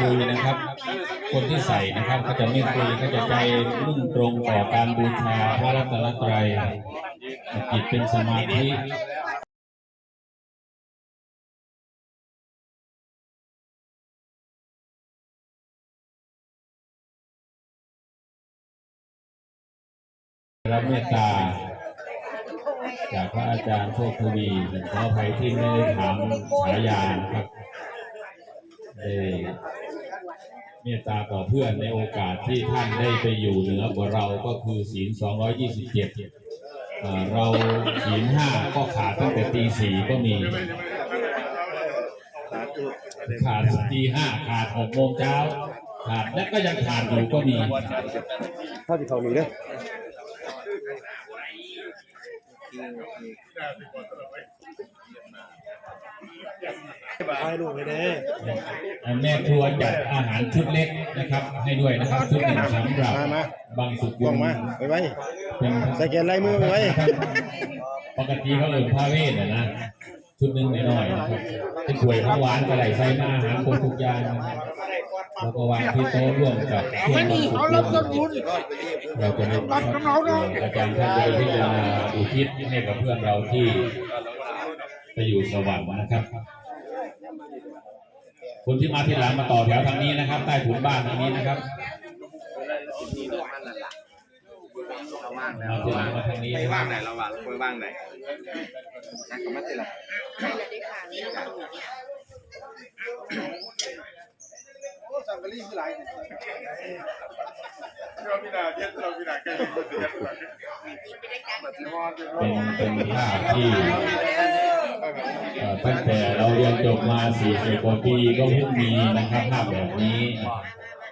คุยนะครับ คนที่ใส่นะครับก็จะไม่คุยก็จะใจมุ่งตรงต่อการบูชาพระรัตนตรัยจิตเป็นสมาธิรับเมตตาจากพระอาจารย์โชคทวีขออภัยที่ไม่ได้ถามฉายานะครับได้ เมตตาต่อเพื่อนในโอกาสที่ท่านได้ไปอยู่เหนือกว่าเราก็คือศีล 227อ่าเราศีลห้าก็ขาดตั้งแต่ตีสี่ก็มี ขาดตีห้าขาดหกโมงเช้าขาดและก็ยังขาดอยู่ก็มีเข้าที่เขานี่เด้อ ถ่ายรูปไปเด้แม่ครัวจัดอาหารชุดเล็กนะครับ ให้ด้วยนะครับชุดหนึ่งสำหรับบางสุกุวาลงมาไปไว้เป็นใส่แกนลายมือไปไว้ปกติเขาเอ่ยพาเวทนะนะชุดหนึ่งน้อยๆนะครับเป็นถ้วยของหวานกระไรใส่มาอาหารครบทุกอย่างนะครับแล้วก็วางที่โต๊ะร่วมกับเครื่องบางสุกุลเราจะมีอาจารย์ท่านใดที่จะมาอุทิศให้กับเพื่อนเราที่ไปอยู่สวรรค์นะครับ คนที่มาที่หลังมาต่อแถวทางนี้นะครับ ใต้ถุนบ้านทางนี้นะครับมาที่หลังมาทางนี้ไปนะคว่ารับงไหนเราว่างไปว่างไหนนักกรรมติละเราพินาเย็ดเราพินาแก้ยังไม่เสร็จเป็นเป็นภาพที่เอ่อ ตั้งแต่เราเรียนจบมา40กว่าปีก็เพิ่งมีนะครับภาพแบบนี้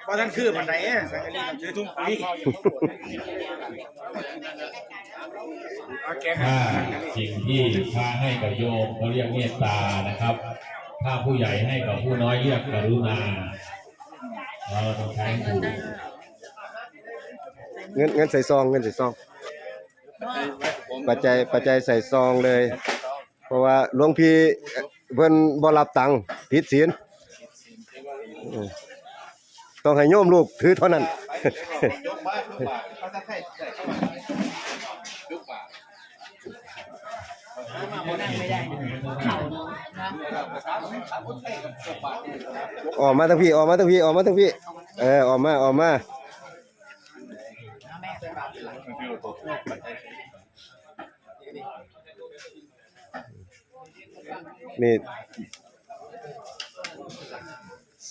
ว่าท่านคือมันไหนอะสังกะรีกับซื้อทุ่งปุ๋ยถ้าสิ่งที่พระให้กับโยมเขาเรียกเมตตานะครับถ้าผู้ใหญ่ให้กับผู้น้อยเรียกกรุณาเราต้องใช้ถูกเงินเงินใส่ซองเงินใส่ซอง ปัจจัยปัจจัยใส่ซองเลยเพ ราะว่าหลวงพี่เพิ่นบ่รับตังค์ผิดศีลต้องให้โยมลูกถือเท่านั้นออกมาทั้งพี่ออกมาทั้งพี่ออกมาทั้งพี่ เออออกมาออกมา นี่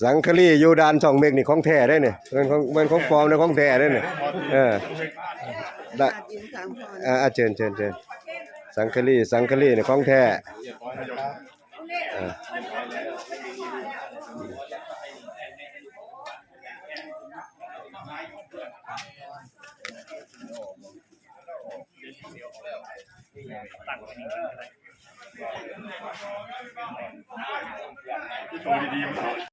สังคลีอยู่ดานสองเมกนี่ของแท้ได้เนี่ยเป็นของเป็นของปลอมนะของแท้ได้เนี่ยเออได้อ่าอ่าเชิญเชิญเชิญสังคลีสังคลีเนี่ยของแท้ เออ